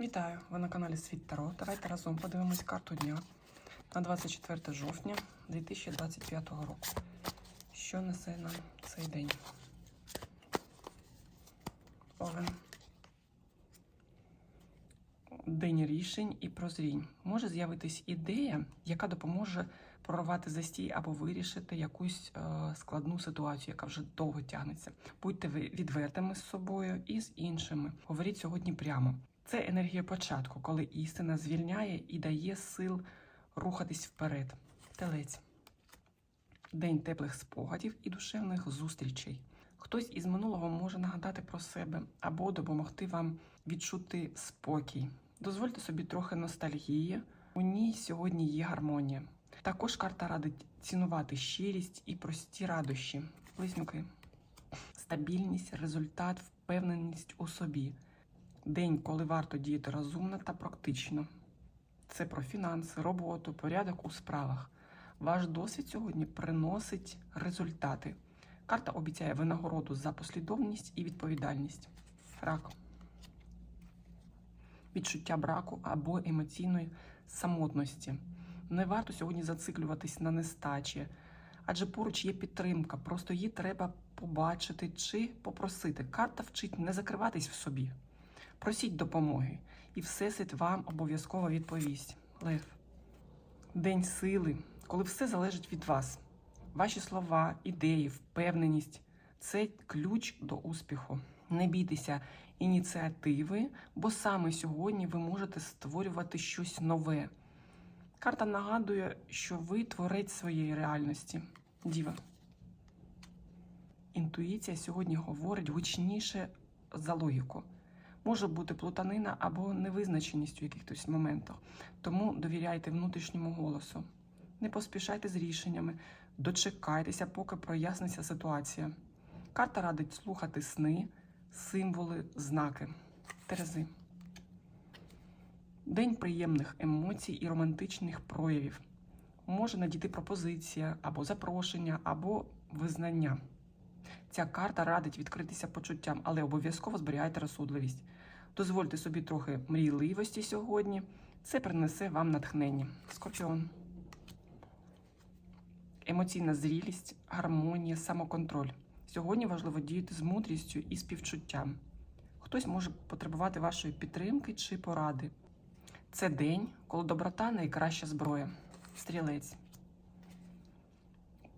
Вітаю! Ви на каналі Світ Таро. Давайте разом подивимось карту дня на 24 жовтня 2025 року. Що несе нам цей день? Овен. День рішень і прозрінь. Може з'явитись ідея, яка допоможе прорвати застій або вирішити якусь е, складну ситуацію, яка вже довго тягнеться. Будьте відвертими з собою і з іншими. Говоріть сьогодні прямо. Це енергія початку, коли істина звільняє і дає сил рухатись вперед. Телець. День теплих спогадів і душевних зустрічей. Хтось із минулого може нагадати про себе або допомогти вам відчути спокій. Дозвольте собі трохи ностальгії. У ній сьогодні є гармонія. Також карта радить цінувати щирість і прості радощі. Близнюки. Стабільність, результат, впевненість у собі. День, коли варто діяти розумно та практично. Це про фінанси, роботу, порядок у справах. Ваш досвід сьогодні приносить результати. Карта обіцяє винагороду за послідовність і відповідальність. Рак. Відчуття браку або емоційної самотності. Не варто сьогодні зациклюватись на нестачі, адже поруч є підтримка, просто її треба побачити чи попросити. Карта вчить не закриватись в собі. Просіть допомоги, і Всесвіт вам обов'язково відповість. Лев. День сили, коли все залежить від вас. Ваші слова, ідеї, впевненість це ключ до успіху. Не бійтеся ініціативи, бо саме сьогодні ви можете створювати щось нове. Карта нагадує, що ви творець своєї реальності. Діва. Інтуїція сьогодні говорить гучніше за логіку. Може бути плутанина або невизначеність у якихось моментах. Тому довіряйте внутрішньому голосу. Не поспішайте з рішеннями, дочекайтеся, поки проясниться ситуація. Карта радить слухати сни, символи, знаки. Терези. День приємних емоцій і романтичних проявів. Може надійти пропозиція, або запрошення, або визнання. Ця карта радить відкритися почуттям, але обов'язково зберігайте розсудливість. Дозвольте собі трохи мрійливості сьогодні. Це принесе вам натхнення. Скорпіон. Емоційна зрілість, гармонія, самоконтроль. Сьогодні важливо діяти з мудрістю і співчуттям. Хтось може потребувати вашої підтримки чи поради. Це день, коли доброта найкраща зброя. Стрілець.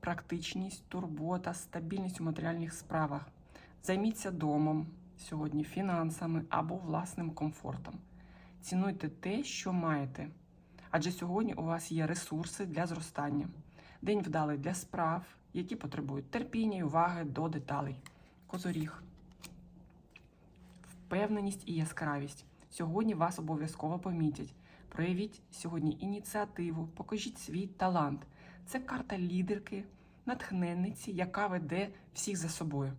Практичність, турбота, стабільність у матеріальних справах. Займіться домом сьогодні, фінансами або власним комфортом. Цінуйте те, що маєте. Адже сьогодні у вас є ресурси для зростання. День вдалий для справ, які потребують терпіння і уваги до деталей. Козоріг. Впевненість і яскравість. Сьогодні вас обов'язково помітять. Проявіть сьогодні ініціативу, покажіть свій талант. Це карта лідерки, натхненниці, яка веде всіх за собою.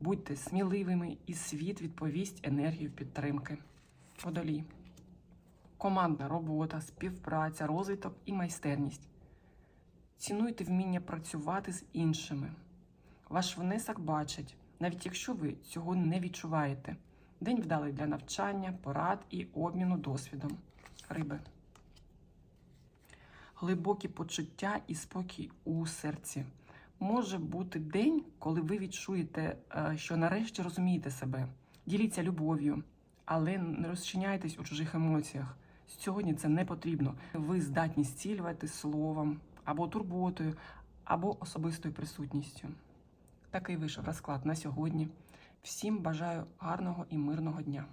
Будьте сміливими, і світ відповість енергію підтримки. Водолій. Командна робота, співпраця, розвиток і майстерність. Цінуйте вміння працювати з іншими. Ваш внесок бачать, навіть якщо ви цього не відчуваєте. День вдалий для навчання, порад і обміну досвідом. Риби. Глибокі почуття і спокій у серці. Може бути день, коли ви відчуєте, е, що нарешті розумієте себе. Діліться любов'ю, але не розчиняйтесь у чужих емоціях. Сьогодні це не потрібно. Ви здатні зцілювати словом або турботою, або особистою присутністю. Такий вийшов розклад на сьогодні. Всім бажаю гарного і мирного дня.